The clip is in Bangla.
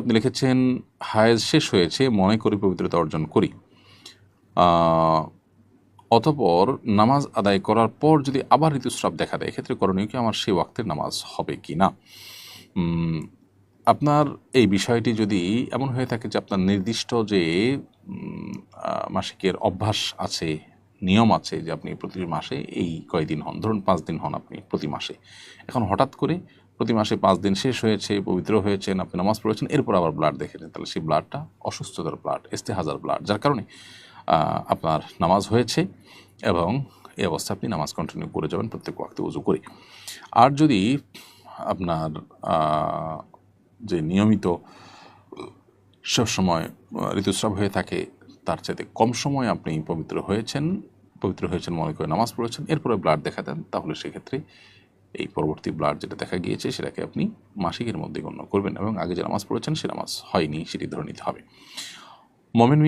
আপনি লিখেছেন, হায়েজ শেষ হয়েছে, মনে করি পবিত্রতা অর্জন করি। অতপর নামাজ আদায় করার পর যদি আবার ঋতুস্রাব দেখা দেয়, এক্ষেত্রে করণীয় কি আমার সেই ওয়াক্তের নামাজ হবে কি না? আপনার এই বিষয়টি যদি এমন হয়ে থাকে যে আপনার নির্দিষ্ট যে মাসিকের অভ্যাস আছে, নিয়ম আছে যে আপনি প্রতি মাসে এই কয়দিন হন, ধরুন পাঁচ দিন হন আপনি প্রতি মাসে, এখন হঠাৎ করে প্রতি মাসে পাঁচ দিন শেষ হয়েছে, পবিত্র হয়েছেন আপনি নামাজ পড়েছেন, এরপর আবার ব্লাড দেখেছেন তাহলে সেই ব্লাডটা অসুস্থতার ব্লাড ইস্তেহাজার ব্লাড যার কারণে আপনার নামাজ হয়েছে এবং এই অবস্থা আপনি নামাজ কন্টিনিউ করে যাবেন প্রত্যেক ওয়াক্তে উজু করে। আর যদি আপনার যে নিয়মিত সবসময় ঋতুস্রাব হয়ে থাকে, তার চাইতে কম সময় আপনি পবিত্র হয়েছেন পবিত্র হয়েছেন মনে করে নামাজ পড়েছেন, এরপরে ব্লাড দেখা দেন, তাহলে সেক্ষেত্রে এই পরবর্তী ব্লাড যেটা দেখা গিয়েছে সেটাকে আপনি মাসিকের মধ্যে গণ্য করবেন এবং আগে যে নামাজ পড়েছেন সে নামাজ হয়নি, সেটি ধরে নিতে হবে। মোমেন